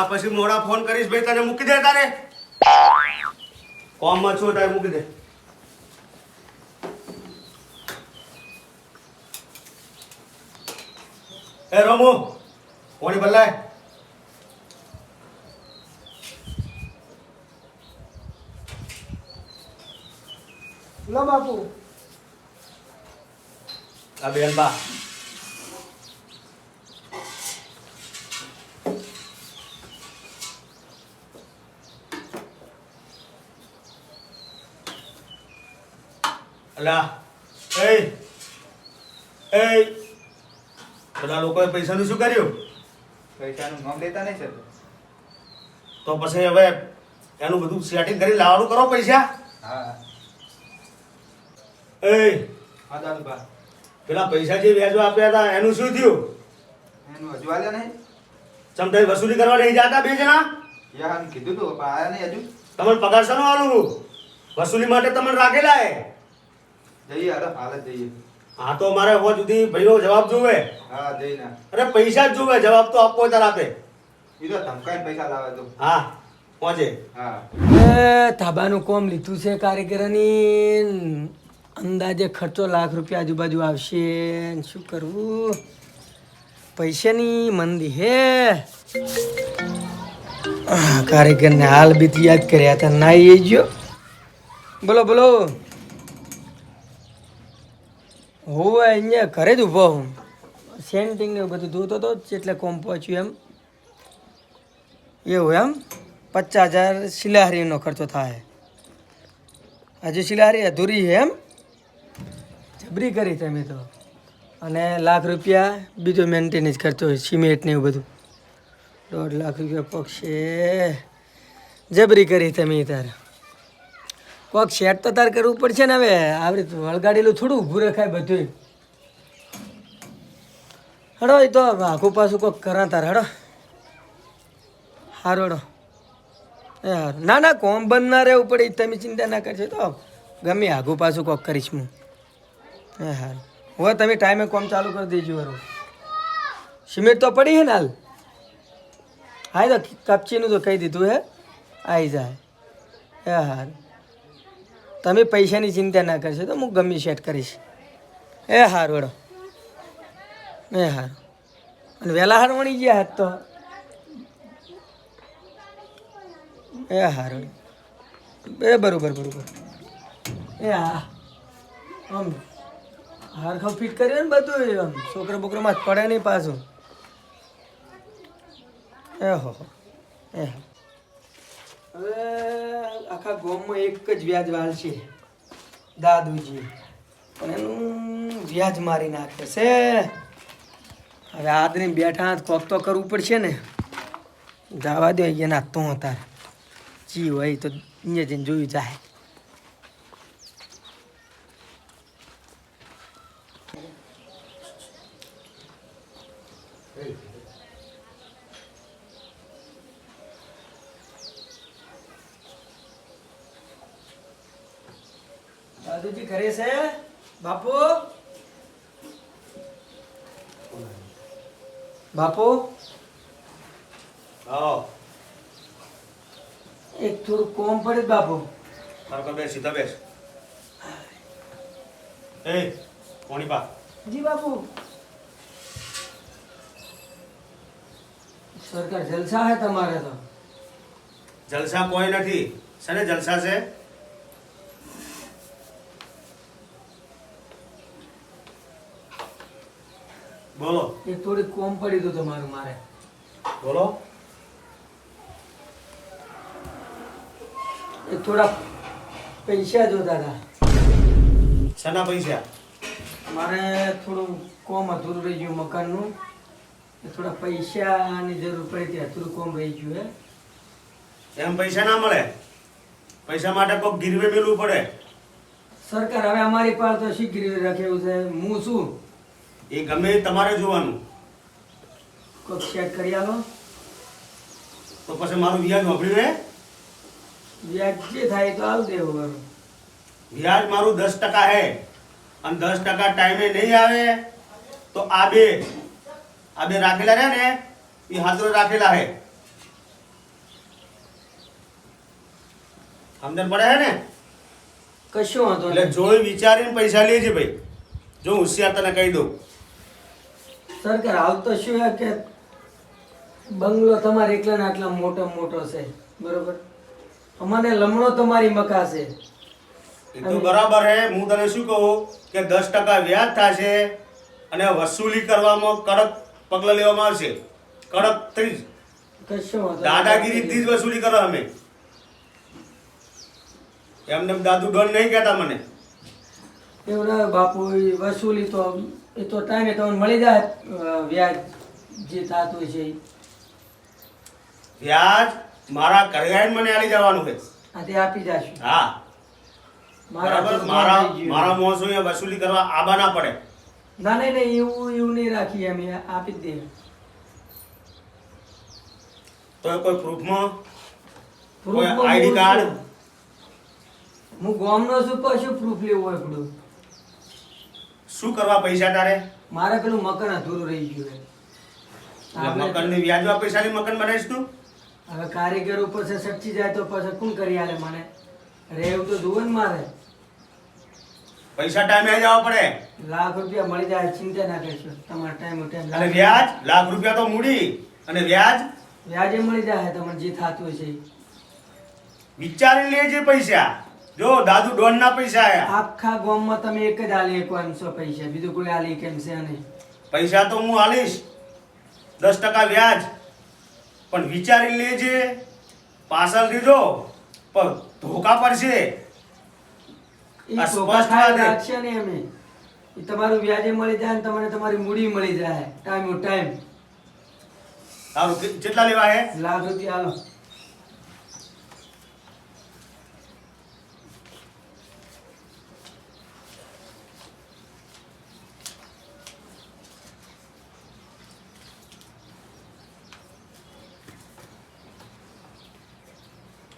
આ પછી મોડા ફોન કરીશ ભાઈ તને મૂકી દે તારે. કોમમાં છો તારે મૂકી દે. એ રોમુ કોણી બદલાય? લો બાપુ. આ બેન બા. અલા એ એ બધા લોકોએ પૈસાનું શું કર્યું? પૈસાનું નામ લેતા નહીં સર. તો પછી હવે એનું બધું સેટિંગ કરી લાવવાનું કરો પૈસા. હા. એ હા દાદુભા પેલા પૈસા જે વ્યાજો આપ્યા હતા એનું શું થયું? એનું હજુ આવ્યા નહીં? ચમટાઈ વસૂલી કરવા નહીં જતા બે જણા? યાર કીધું તું પણ આવ્યા નહીં હજુ. તમને પગાર શાનું આલું વસૂલી માટે તમને રાખેલા હે? જઈએ અરે હાલ જ જઈએ. હા તો મારે હો સુધી ભાઈનો જવાબ જોવે? હા જઈને અરે પૈસા જ જોવે જવાબ તો આપવો તાર આપે. એ તો ધમકાઈને પૈસા લાવે તો. હા પહોંચે. હા. એ ધાબાનું કોમ લીધું છે કારીગરની. અંદાજે ખર્ચો લાખ રૂપિયા આજુબાજુ આવશે. શું કરવું? પૈસાની મંદી હે. કારીગરને હાલ બી યાદ કર્યા હતા. ના એ ગયો. બોલો બોલો. હું અહીંયા ઘરે જ ઊભો હું. સેન્ટિંગ ને બધું ધોતો હતો એટલે કોમ પહોંચ્યું એમ. એવું એમ? પચાસ હજાર શિલાહારીનો ખર્ચો થાય. હજુ શિલાહારી અધૂરી છે એમ? જબરી કરી તમે તો. અને લાખ રૂપિયા બીજો મેન્ટેનન્સ ખર્ચો હોય સિમેન્ટ ને એવું બધું. દોઢ લાખ રૂપિયા પક્ષે. જબરી કરી તમે તારે કોક શેટ તો તાર કરવું પડશે ને હવે. રીતે વળગાડેલું થોડું ઊભું રખાય બધું હડો, એ તો આખું પાછું કોક કરા તાર, હડો. હારો, હડો. એ હારું ના ના, કોમ બંધ ના રહેવું પડે તમે ચિંતા ના કરશો. તો ગમે આઘું પાછું કોક કરીશ હું. એ હારું હવે, તમે ટાઈમે કોમ ચાલુ કરી દેજો હારું સિમેન્ટ તો પડી હે ને, હાલ. હા તો કપચીનું તો કહી દીધું હે. આવી જાય. એ હારું તમે પૈસાની ચિંતા ના કરશો તો હું ગમે સેટ કરીશ. એ હારું વડો એ હારું. અને વહેલા હાર વણી ગયા હાથ તો? એ હારું. એ બરોબર બરોબર. એ હા આમ હારખા ફિટ કર્યો ને બધું આમ. છોકરા જ પડે નહીં પાછું. એ હો હો. એ હા. હવે આખા ગામમાં એક જ વ્યાજ વાળ છે, દાદુજી. પણ એનું વ્યાજ મારી નાખે છે. હવે આદમી બેઠા કોક તો કરવું પડશે ને. જવા દો એના તો તાર જી હોય તો અહીંયા જઈને જોયું જાય દાદુજી ઘરે છે બાપુ બાપુ? આવો એક થોડું કોમ પડે બાપુ. તારો બેસ સીધા બેસ. એ કોણી બા જી બાપુ. સરકાર જલસા હે તમારે તો. જલસા કોઈ નથી. સને જલસા છે? બોલો. એક થોડી કોમ પડી તો તમારું મારે. બોલો. એક થોડા પૈસા જોતા હતા શના પૈસા? મારે થોડું કોમ અધૂરું રહી ગયું મકાનનું. એ થોડા પૈસાની જરૂર પડી હતી અધૂરું કોમ રહી ગયું હે. એમ પૈસા ના મળે? પૈસા માટે કોક ગીરવે મેળવું પડે. સરકાર હવે અમારી પાસે તો શી ગીરવે રાખેલું છે? હું શું? એ ગમે તમારે જોવાનું. કોક સેટ કરી આલો. તો પછી મારું વ્યાજ વાપરી રહે વ્યાજ જે થાય તો આવ દેવું વરું વ્યાજ મારું દસ ટકા હે. અને દસ ટકા ટાઈમે નહીં આવે તો આ બે. આ બે રાખેલા રહે ને એ હાજરો રાખેલા હે. સમજણ પડે હે ને? કશું વાંધો એટલે જોઈ વિચારીને પૈસા લેજે ભાઈ. જો હોશિયાર તને કહી દઉં. સરકાર હાલ તો શું છે કે બંગલો તમારે એકલા આટલા મોટો મોટો છે બરોબર? અમારે લમણો તમારી મકા છે. એ તો બરાબર હે હું તને શું કહું કે દસ ટકા વ્યાજ થશે અને વસૂલી કરવામાં કડક પગલાં લેવામાં આવશે. કડક ત્રીજ. કશું દાદાગીરીથી જ વસૂલી કરો અમે. એમને એમ દાદુ ડોન નહીં કહેતા મને. એવું ના બાપુ વસૂલી તો એ તો ટાઈમે તમને મળી જાય વ્યાજ જે થતું છે વ્યાજ મારા ઘરે મને આલી જવાનું છે. આ તે આપી જાશું. હા. મારા બરાબર? મારા મારા મોસો એ વસૂલી કરવા આબા ના પડે. ના નહીં નહીં એવું એવું નહીં રાખીએ અમે આપી જ દઈએ તો કોઈ પ્રૂફમાં કોઈ આઈડી કાર્ડ હું ગામનો છું પણ પ્રૂફ લેવું હોય પડું શું કરવા પૈસા તારે? મારે પેલું મકાન અધૂરું રહી ગયું છે. મકાનની વ્યાજમાં પૈસાની મકાન બનાવીશ તું? હવે કારીગર ઉપર છે સચ્ચી જાય તો પછી કોણ કરી આલે મને? રહેવું તો જુઓ ને મારે. પૈસા ટાઈમે જવા પડે. લાખ રૂપિયા મળી જાય ચિંતા ના કરશો. તમારા ટાઈમ ટાઈમ અને વ્યાજ? લાખ રૂપિયા તો મૂડી. અને વ્યાજ? વ્યાજે મળી જાય તમને જે થતું હોય છે. વિચારી લેજે પૈસા. જો દાદુ ડોન ના પૈસા આયા. આખા ગામમાં તમે એક જ આલી એક એમ પૈસા. બીજું કોઈ આલી કેમ છે નહીં પૈસા તો હું આલીશ. દસ ટકા વ્યાજ. પણ વિચારી લેજે. પાછળ લીધો પણ ધોકા પડશે. રાખશે ને અમે તમારું વ્યાજે મળી જાય ને તમને તમારી મૂડી મળી જાય. Time to time. સારું કેટલા લેવા હે? લાખ રૂપિયા હાલો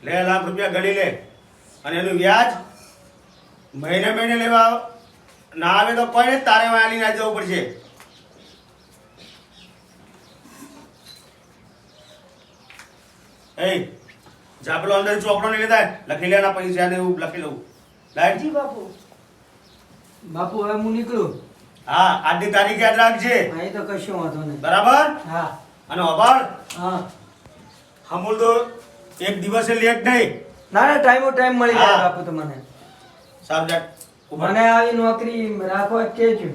લે લાખ રૂપિયા ગણી લે. અને એનું વ્યાજ મહિને મહિને લેવા ના આવે તો પડે તારે વાળી ના જવું પડશે. એ જા પેલો અંદર ચોપડો નહીં લેતા. લખી લેના પૈસા ને એવું લખી લઉં. લાઈટજી બાપુ. બાપુ હવે હું નીકળું. હા આજની તારીખ યાદ રાખજે. હા એ તો કશું વાંધો નહીં. બરાબર? હા. અને અભાર હા. હમુલ તો એક દિવસે લેટ નહીં. ના ના ટાઈમ ટાઈમ મળી જાય બાપુ તમને. સાહેબ જા મને આવી નોકરી રાખો કેજો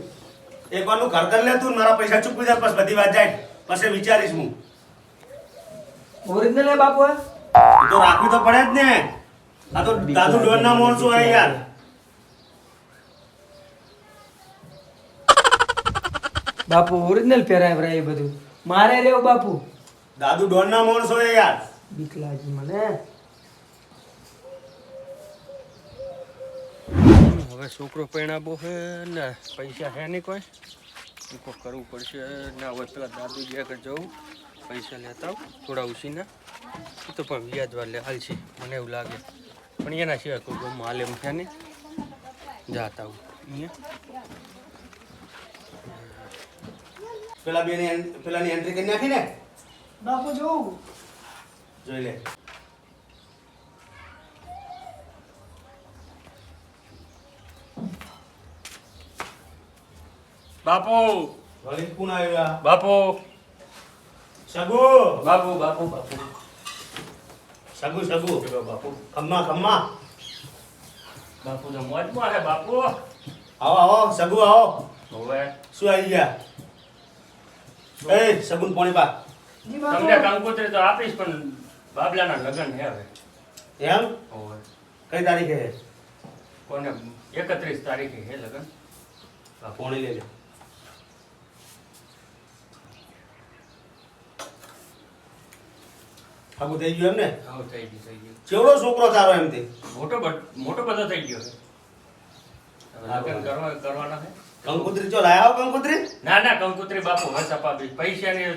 એક એક વારનું ઘર કર લે તું મારા પૈસા ચૂકવી દે પછી બધી વાત જાય. પછી વિચારીશ હું. ઓરિજિનલ હે બાપુ? તો રાખવી તો પડે જ ને. આ તો દાદુ ડોર ના માણસો હે યાર. બાપુ ઓરિજિનલ પહેરાય ભરાય એ બધું. મારે રેવ બાપુ. દાદુ ડોર ના માણસો હે યાર. બીક લાગી મને. હવે છોકરો પરણાવો છે ને પૈસા હે નહીં કોઈ? કોઈ કરવું પડશે. ના હોય પેલા દાદુ જે આગળ જવું પૈસા લેતા આવું થોડા ઉછીને. એ તો પણ વ્યાજ વાર લે હાલ છે. મને એવું લાગે. પણ એના સિવાય કોઈ ગમ હાલે એમ છે ને જાતા આવું. અહીંયા. પેલા બેની પેલાની એન્ટ્રી કરી નાખી ને? બાપુ જોઉં. જોઈ લે. બાપુ. વળી કોણ આવ્યા? બાપુ. સગુ. બાપુ બાપુ બાપુ. સગુ સગુ. ખમ્મા ખમ્મા. બાપુ તો મોજમાં હે બાપુ. આવો આવો સગુ આવો. હવે. શું આવી ગયા? એ સગુન પોણી પા. તમને કંકોત્રી તો આપીશ પણ બાબલાના લગ્ન હે હવે. એમ? કઈ તારીખે હે કોને એકત્રીસ તારીખે હે લગ્ન? આ પોણી લેજે. આબુ થઈ ગયું એમ ને આવું થઈ ગયું થઈ ગયું. ચેવડો છોકરો તારો એમથી મોટો મોટો બધો થઈ ગયો લગ્ન કરવા કરવાના છે. કંકુત્રી ચો લાયા કંકુત્રી? ના ના કંકુત્રી બાપુ હવે સપાવી પૈસાની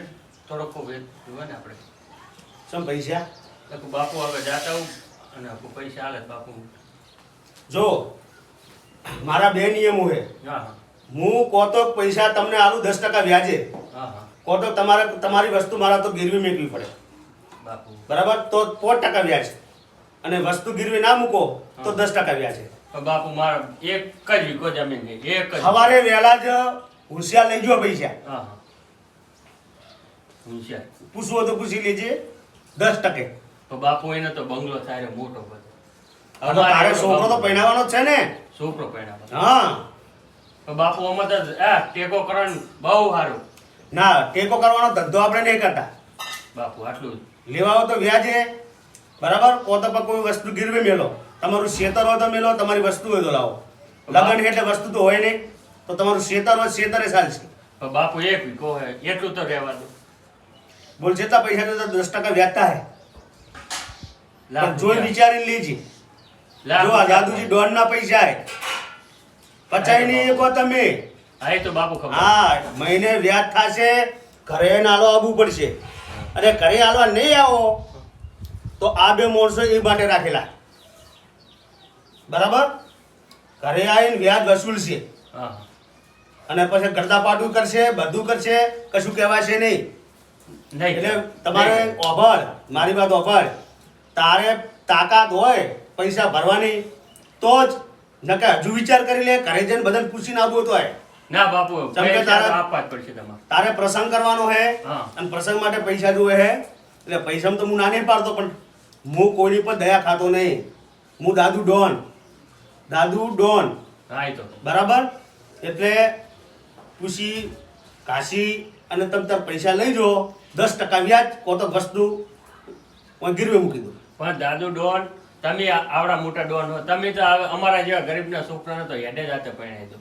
થોડોક જોવે ને આપણે. ચમ પૈસા? બાપુ હવે જાતા હું અને આખું પૈસા હાલે બાપુ જો મારા બે નિયમો છે. હા કોતો પૈસા તમને આલું દસ ટકા વ્યાજે. કોતો તમારા તમારે વસ્તુ મારા તો ગીરવી મેકવી પડે. બાપુ. બરાબર? તો પોત ટકા વ્યાજ. અને વસ્તુ ગીરવી ના મૂકો તો દસ ટકા વ્યાજ. બાપુ મારા એક જ વીકો જમીન એક જ સવારે વહેલા જ હોશિયાર લઈ પૈસા. હા હા. હોશિયાર. પૂછવું તો પૂછી લેજે. દસ ટકે. તો બાપુ એને તો બંગલો થાય મોટો બધો. હવે તારે છોકરો તો પહેણાવાનો છે ને. છોકરો પહેણાવા હા. તો બાપુ આમાં તો આ ટેકો કરવાનું બહુ સારું. ના ટેકો કરવાનો ધંધો આપણે નહીં કરતા. બાપુ આટલું જ. લેવા હોય તો વ્યાજે. બરાબર? કોતો કોઈ વસ્તુ ગીરવે મેલો. તમારું શેતર હોય તો મેલો તમારી વસ્તુ હોય તો લાવો. લગન એટલે વસ્તુ તો હોય નહીં. તો તમારું શેતર હોય શેતરે ચાલશે. બાપુ એક વીઘો હે એટલું તો રહેવા દો. બોલ જેટલા પૈસા તો દસ ટકા વ્યાજ થાય લાખ પણ જોઈ. વિચારીને લેજે. જો આ દાદુજી ડોન ના પૈસા હે. પચાઈ નહીં એકો તમે. હા તો બાપુ ખબર. હા મહિને વ્યાજ થાશે ઘરે નાલો આવવું પડશે. અને ઘરે હાલવા નહીં આવો તો આ બે માણસો એ માટે રાખેલા. બરાબર? ઘરે આવીને વ્યાજ વસૂલશે. હા. હા. અને પછી ગરદા પાટું કરશે બધું કરશે કશું કહેવાશે નહીં. એટલે તમારે ઓભર મારી વાત ઓભર. તારે તાકાત હોય પૈસા ભરવાની તો જ નકે હજુ વિચાર કરી લે ઘરે જઈને બધાને પૂછીને આવવું તો હોય ના બાપુ તમે તારે પૈસા તારા- પ્રસંગ કરવાનો હે અને પ્રસંગ માટે પૈસા જોવે હે. એટલે પૈસામાં તો હું ના નહીં પાડતો પણ હું કોઈની પર દયા ખાતો નહીં. હું દાદુ ડોન. દાદુ ડોન. બરાબર? એટલે પૂછી કાશી અને તમે તાર પૈસા લઈ જો. દસ ટકા વ્યાજ કોતો વસ્તુ ગીરવે મૂકી દો. પણ દાદુ ડોન તમે આવડા મોટા ડોન હો તમે તો અમારા જેવા ગરીબના છોકરાને તો હેડે જાતે પરણાવી દો.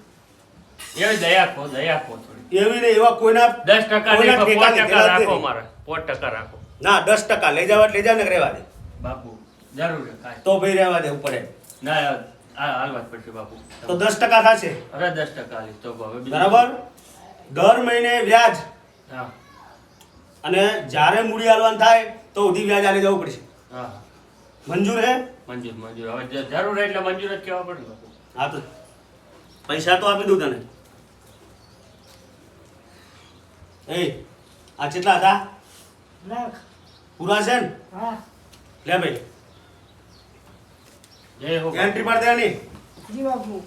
એવી દયા ખો દયા ખો થોડી. એવી ને એવા કોઈના દસ ટકા ટકા રાખો નહીં. મારા પોચ ટકા રાખો. ના દસ ટકા લઈ જવા લઈ જાવ ને રહેવા દે. બાપુ જરૂર તો ભાઈ રહેવા દે ઉપર ના આ હાલવા જ પડશે બાપુ. તો દસ ટકા થશે. અરે દસ ટકા તો બરાબર? દર મહિને વ્યાજ. હા. અને જ્યારે મૂડી હાલવાનું થાય તો ઉધી વ્યાજ આલી જવું પડશે. હા. મંજૂર હે? મંજૂર મંજૂર. હવે જરૂર એટલે મંજૂર જ કહેવા પડે હા તો. પૈસા તો આપી દઉં તને. એ આ કેટલા હતા? લાખ. પૂરા છે ને? હા. લે ભાઈ. જય હો એન્ટ્રી પાડ દેવાની. જી બાપુ.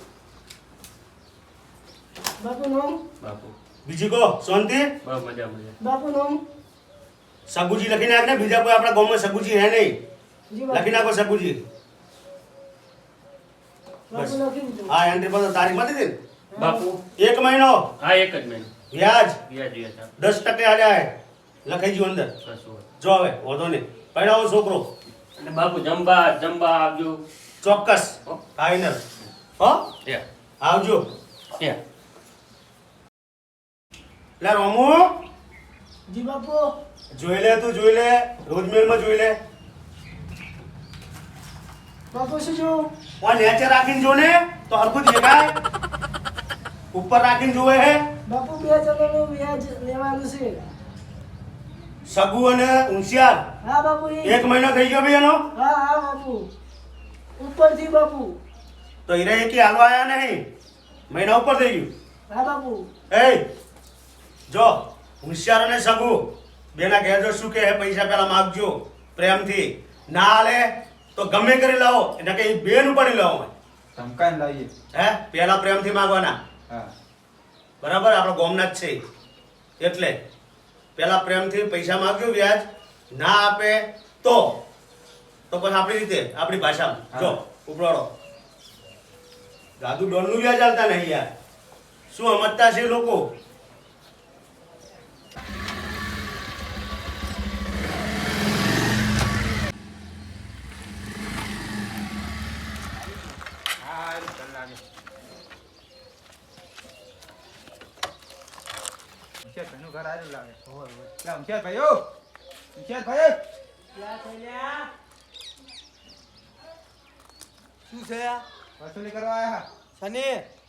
બાપુ નો બાપુ. બીજી કહો શાંતિ બસ મજા મજા. બાપુ નામ? સગુજી લખી નાખ ને બીજા કોઈ આપણા ગામમાં સગુજી હે નહીં. લખી નાખો સગુજી. બાપુ હા એન્ટ્રી પર તારીખ મળી દીધી બાપુ. એક મહિનો? હા એક જ મહિનો. વ્યાજ? વ્યાજ વ્યાજ દસ ટકે આ જાય લખાઈ ગયું અંદર. જો હવે વાંધો નહીં. પડાવો છોકરો. અને બાપુ જમવા જમવા આવજો. ચોક્કસ. હો. ફાઈનલ હો? આવજો. ક્યાં લે રોમુ. જી બાપુ. જોઈ લે તું જોઈ લે. રોજમેલમાં જોઈ લે. બાપુ શું જો ઓ નીચે રાખીને જો ને તો હરખું દેખાય. ઉપર રાખીને જોવે હે. બાપુ બે હજારનું વ્યાજ લેવાનું છે. સગુ અને હોશિયાર હા બાપુ એક મહિનો થઈ ગયો ભાઈ એનો. હા હા બાપુ. ઉપરથી બાપુ. તો હીરા એકી હાલવા આયા નહીં. મહિના ઉપર થઈ ગયું. હા બાપુ. એ જો. હોશિયાર અને સગુ બેના ઘેર જો શું કે પૈસા પેલા માગજો પ્રેમથી. ના હાલે તો ગમે કરી લાવો એટલે કે બેન ઉપાડી લાવો ધમકાઈ લાવીએ. હે પહેલા પ્રેમથી માગવાના. બરાબર આપણો ગોમનાથ છે એટલે પહેલા પ્રેમથી પૈસા માગજો વ્યાજ ના આપે તો તો પછી આપણી રીતે આપણી ભાષામાં. જો ઉપરાડો દાદુ ડોલનું વ્યાજ આવતા નહીં યાર. શું સમજતા છે લોકો? લાગે શું છે વસૂલી કરવા શનિ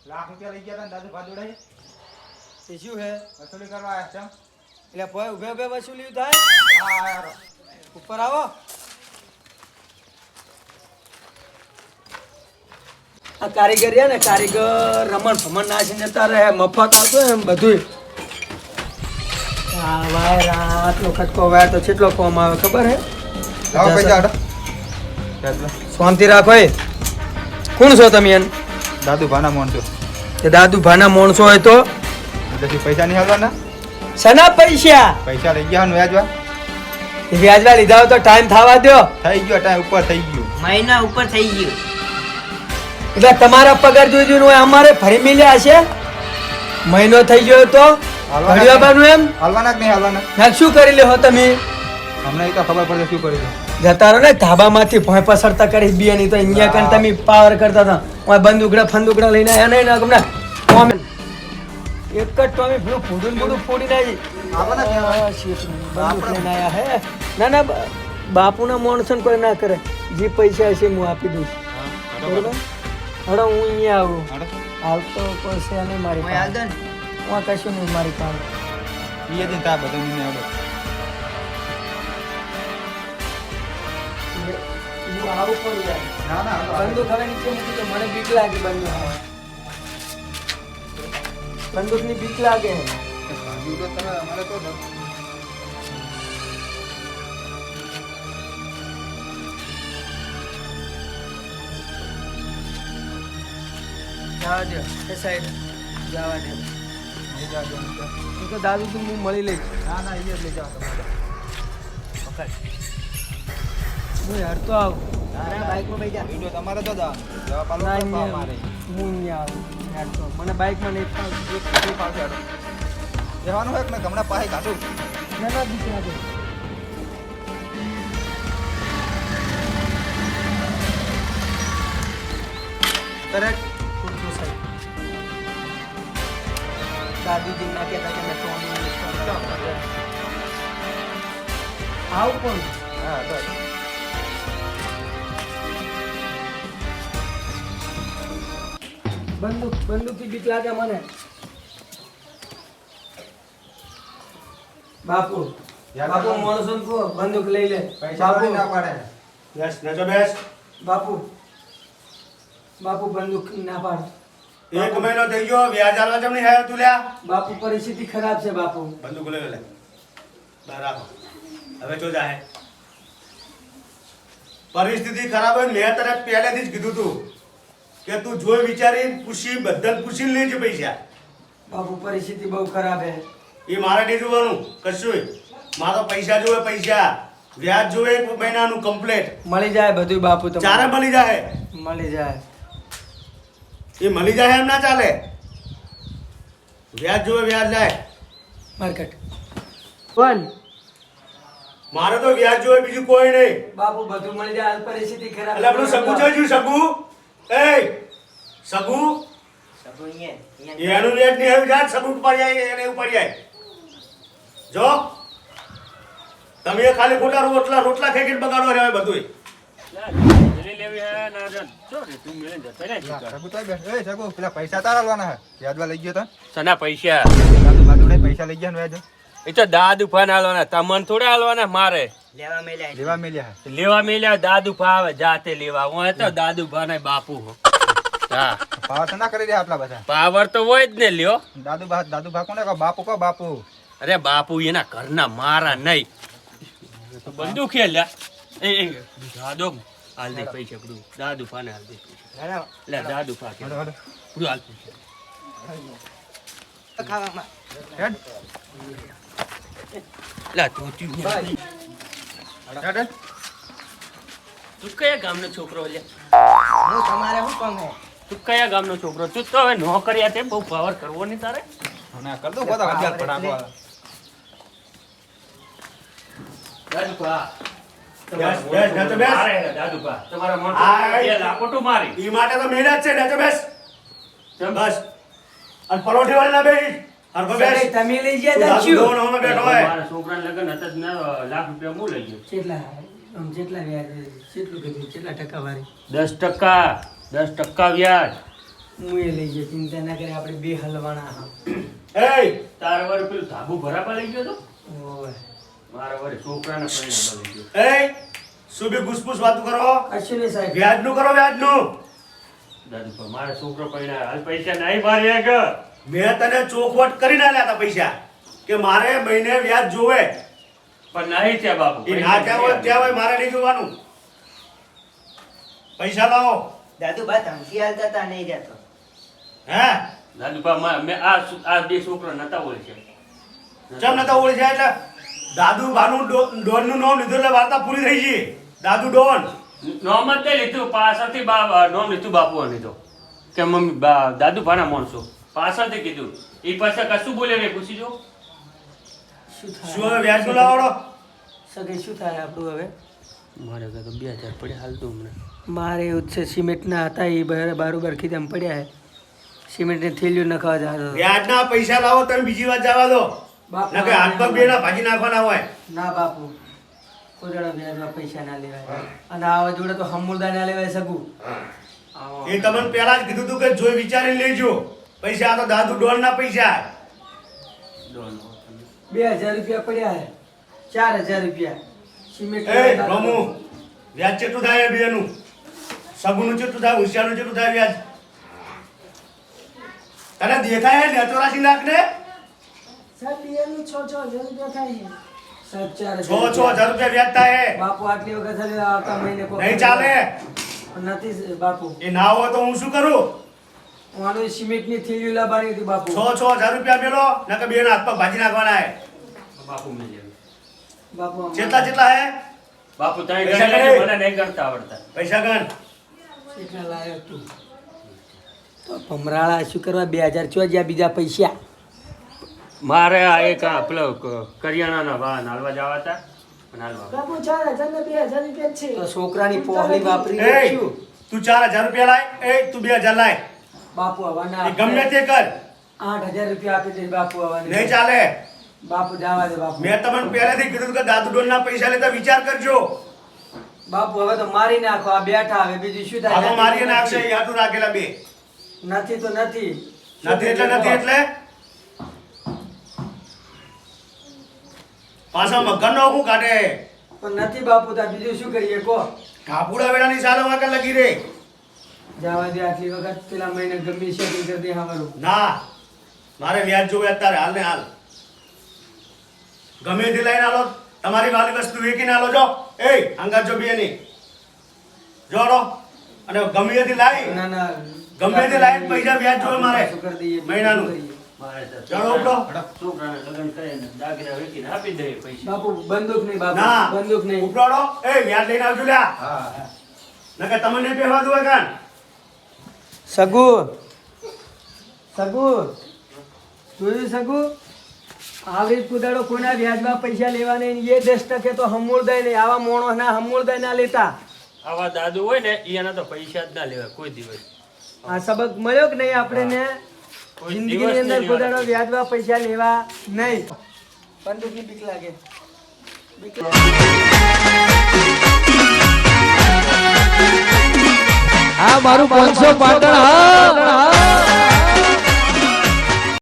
લાખ રૂપિયા લઈ ગયા હતા દાદુ ભાદુડાએ શું છે વસૂલી કરવા એટલે ઉભે ઉભે વસૂલ્યું થાય હા ઉપર આવો આ કારીગર રહ્યા ને કારીગર રમણ ભમણ નાચીને જતા રહે મફત આવતો એમ બધું આ વાયર આટલો ખટકો વાયર તો કેટલો કોમ આવે ખબર હે? લાવો પૈસા હટો યાદ લો. શાંતિ રાખો એ. કોણ છો તમે એન? દાદુ ભાના મોન છો. તે દાદુ ભાના માણસો હોય તો. પૈસા નહીં આવવાના શના પૈસા? પૈસા લઈ ગયા વ્યાજવા? વ્યાજવા લીધા હોય તો ટાઈમ થવા દો થઈ ગયો ટાઈમ ઉપર થઈ ગયું. મહિના ઉપર થઈ ગયું. એટલે તમારા પગાર જોઈ જોઈને હોય અમારે ફરી મળ્યા હશે. મહિનો થઈ ગયો તો હાલવાના એમ? હાલવાના જ નહીં હાલવાના. ના શું કરી લ્યો તમે? હમણાં એ તો ખબર પડે શું કરી જતા રહો ને ધાબામાંથી ભોંય પસરતા કરી બી નહીં તો અહીંયા કણ તમે પાવર કરતા હતા. હું બંદુકડા ફંદુકડા લઈને આવ્યા નહીં ને હમણાં ટોમે એક જ ટોમી પેલું ફૂડું ફૂડું ફૂડી નાખી. હે. ના ના બાપુના માણસો કોઈ ના કરે. જે પૈસા હશે હું આપી દઉં બરોબર? હડો હું અહીંયા આવું. આવતો હાલ તો કોઈ છે નહીં મારી પાસે. હું કશું નહીં મારી પાસે. ઈ જ તા બધું નહીં આવડે. હું આવું પણ યાર. ના ના. બંદૂક હવે નીચે મૂકી તો મને બીક લાગે બંદૂકની બીક લાગે. તો તમે અમારે તો જવા દો એ સાઈડ જવા દો. નહીં. હું તો દાદુ તું હું મળી લઈશ ના ના એ જ લઈ જાઓ તમારે હું હરતો આવું. ના બાઈકમાં બેસી જા. વીડિયો તમારે તો જવાનું. જવા તો અહીંયા હું અહીંયા આવું. હેડતો મને બાઇકમાં નહીં ફાવતું. એક એક. જવાનું હોય કે મેં હમણાં પાસે કાઢું. ના ના કરેક્ટ દાદીજી ના કહેતા કે મેં કરતો આવું પણ? હા બસ. બંદૂક બંદૂકથી બીક લાગે મને. બાપુ બાપુ. માણસો ને કહો, બંદૂક લઈ લે. પૈસા બાપુ. ના પાડે. બેસ નજો બેસ બાપુ બાપુ બંદૂક ના પાડ. એક મહિનો થઈ ગયો વ્યાજ આલવા નહીં આવ્યો તું લ્યા. બાપુ પરિસ્થિતિ ખરાબ છે બાપુ. બંદૂક લઈ લે. બરાબર. હવે જો જાહે. પરિસ્થિતિ ખરાબ હોય મેં તને પહેલેથી જ કીધું તું કે તું જોઈ વિચારી પૂછી બધા પૂછીને લેજે પૈસા. બાપુ પરિસ્થિતિ બહુ ખરાબ છે એ મારે નહીં જોવાનું. કશું મારો પૈસા જોવે પૈસા. વ્યાજ જોવે એક મહિનાનું કમ્પ્લેટ મળી જાય બધું બાપુ તમને ચારે મળી જાય મળી જાય. એ મળી જાય એમ ના ચાલે. વ્યાજ જોવે વ્યાજ લાય માર્કેટ. પણ મારે તો વ્યાજ જોવે બીજું કોઈ નહીં. બાપુ બધું મળી જાય હાલ પરિસ્થિતિ ખરાબ એટલે આપણું સગું છે જ્યું સગું? એ સગું? સગું અહીંયા અહીંયા એનું વ્યાજ નહીં આવ્યું જાય સગું ઉપર જાય એને પડી જાય. જો તમે ખાલી ખોટા રોટલા રોટલા ખેંચીને બગાડવા રહેવાય બધું સગુ તો બેઠ એ સગુ પેલા પૈસા તારા લાવવાના હે. વ્યાજવા લઈ ગયો તો. સના પૈસા? દાદુ બાદુ પૈસા લઈ ગયા ને વ્યાજ. એ તો દાદુ ફાન હાલવાના તમને થોડા હાલવાના મારે? લેવા મેલ્યા લેવા મેલ્યા લેવા મેલ્યા દાદુ ફાવે જાતે લેવા. હું તો દાદુ ભાને બાપુ હો. હા. પાવર તો ના કરી દે આટલા બધા. પાવર તો હોય જ ને લ્યો. દાદુ બા દાદુ બા કોને કહો? બાપુ કહો બાપુ. અરે બાપુ એના ઘરના મારા નહીં. બંદૂક છે લ્યા. એ એ દાદો હાલ દે પૈસા બધું. દાદુ ફાને હાલ દે. લે દાદુ ફા કે બધું હાલ પૈસા. ખાવામાં. હેડ. લે તું તું હેડ હેડ. તું કયા ગામનો છોકરો લે? હું તમારે શું કામ હે? તું કયા ગામનો છોકરો? તું તો હવે નોકરિયા તે બહુ પાવર કરવો નહીં તારે. ના કર દો બધા પડાકો બેસ બેસ ને તો બેસ. મારે હે દાદુ ફા તમારા આ- મોટો બે લાખોટું મારી. ઈ માટે તો મહેનત છે ને તો બેસ બસ. અને પરોઠી વાળી ના બેસ હરખો બેસ સગાઈ તમે લઈ ગયા દાદુ શું દોનો અમે બેઠો હોય. મારા છોકરાને લગન હતા લાખ રૂપિયા હું લઈ ગયો. કેટલા આમ જેટલા વ્યાજ કેટલું કીધું કેટલા ટકા વાળી. દસ ટકા દસ ટકા વ્યાજ. હું એ લઈ ગયો ચિંતા ના કરે આપણે બે હલવાના હા. એ તારે વાર પેલું ધાબુ ભરાવા લઈ ગયો તો? ઓય. મારા વળી છોકરાને પૈણા એ શું બી ઘૂસપૂસ વાતું કરો? કશું નહીં સાહેબ. વ્યાજનું કરો વ્યાજનું. દાદુ પણ મારા છોકરો પૈણા હાલ પૈસા નહીં મારી કે મેં તને ચોખવટ કરીને આલ્યા હતા પૈસા કે મારે મહિને વ્યાજ જોવે. પણ નહીં ત્યાં બાપુ એ ના ત્યાં હોય ત્યાં હોય મારે નહીં જોવાનું. પૈસા લાવો. દાદુ બા ધમકી હાલતા તા નહીં જતો હે? દાદુ બા મેં આ આ બે છોકરા નતા હોય ચમ નતા ઓળી એટલે? દાદુ બાનુ ડોનનું નામ લીધું એટલે વાર્તા પૂરી થઈ ગઈ. દાદુ ડોન. નોમ જ તે લીધું પાછળથી બા નોમ લીધું બાપુ લીધો. કે મમ્મી બા દાદુ ભાના માણસો પાછળથી કીધું. એ પાસે કશું બોલે નહીં પૂછી જો શું વ્યાજ વ્યાજનું સગે શું થાય આપણું હવે? મારે તો બે હજાર પડ્યા તો હમણાં. મારે એવું જ છે સિમેન્ટના હતા એ બાર બારોબાર ખીધામ પડ્યા હે સિમેન્ટની થેલીઓ નખાવા હતો. વ્યાજના પૈસા લાવો તમે બીજી વાત જવા દો. બાપુ, નકે હાથ પગ બેના ભાજી નાખવાના હોય. ના બાપુ. કોઈ દાડો વ્યાજમાં પૈસા ના લેવાય. અને આવા જોડે તો હમુલદા ના લેવાય સગું. એ તમને પહેલા જ કીધું તું કે જોઈ વિચારીને લેજો. પૈસા આ તો દાદુ ડોન ના પૈસા બે હજાર રૂપિયા પડ્યા હે. ચાર હજાર રૂપિયા. સિમેન્ટ એ રમુ વ્યાજ કેટલું થાય બેનું? સગુનું કેટલું થાય હોશિયારનું કેટલું થાય વ્યાજ? તને દેખાય ને ચોરાસી લાખ ને સાહેબ ચાર છ છ હજાર રૂપિયા. વ્યાજ થાય બાપુ આટલી વખત હવે આવતા મહિને કોક નહીં ચાલે. નથી બાપુ. એ ના હોય તો હું શું કરું? આનું સિમેન્ટની થેલીઓ લાવવાની હતી બાપુ. છ છ હજાર રૂપિયા મેલો નકે બેન હાથ પગ ભાજી નાખવાના હે બાપુ મિલે બાપુ કેટલા હે? બાપુ તમે ગણી? મને નહીં કરતા આવડતા. પૈસા ગણ. કેટલા લાયક તું. તો ભમરાળા શું કરવા? બે હજાર ચો જ્યાં બીજા પૈસા. મારે આ એક પેલો કરિયાણાના વાહન હાલવા જવા હતા. તો છોકરાની પોહલી વાપરી તું ચાર હજાર રૂપિયા લાય. એ તું બે હજાર લાય. બાપુ હવાના ગમે તે કર. આઠ હજાર રૂપિયા આપી દે બાપુ હવાને નહીં. ચાલે. બાપુ જવા દે બાપુ. મેં તમને પહેલેથી કીધું કે દાદુ ના પૈસા લેતા વિચાર કરજો. બાપુ હવે તો મારી નાખો. આ બેઠા હવે બીજું શું થાય? મારી નાખશે. એ હાથું રાખેલા બે. નથી તો નથી. નથી એટલે નથી એટલે? પાછા મગનનો હું કાઢે. પણ નથી બાપુ તા બીજું શું કરીએ કો કાપુડા વેળાની સાલો વાંકે લગી રે. જવા દે આટલી વખત પેલા મહિને ગમે શેટિંગ કરી દે અમારું ના મારે વ્યાજ જોવે અત્યારે હાલ ને હાલ. ગમે તે લઈને આલો તમારી વાલી વસ્તુ વેકીને આલો જો. એ અંગા જો બે ની જોડો અને ગમે તે લાવી ના ના. ગમે તે લાઈ પૈસા વ્યાજ જોવે મારે. શું કરી દઈએ મહિનાનું. શું કરીએ? મારે તો ચાલો ઉપડો. છોકરાને લગ્ન કરીને દાગીના વેચીને આપી દે પૈસા. બાપુ બંદૂક નહીં બાપુ ના. બંદૂક નહીં. ઉપડો એ વ્યાજ લઈને આવજો લ્યા. હા નકર તમને પહેવા દો કાન સગુ. સગુ. જોયું સગુ? આવી કુદાડો કોના વ્યાજમાં પૈસા લેવા નહીં એ દસ ટકે તો હમૂળદાય નહીં. આવા મોણો ના હમૂળદાય ના લેતા. આવા દાદુ હોય ને એના તો પૈસા જ ના લેવા કોઈ દિવસ. આ સબક મળ્યો કે નહીં આપણે ને જિંદગીની અંદર પોતાનો. વ્યાજમાં પૈસા લેવા નહીં. બંદૂકની બીક લાગે. બીક આ મારું પાંચસો પાટણ હા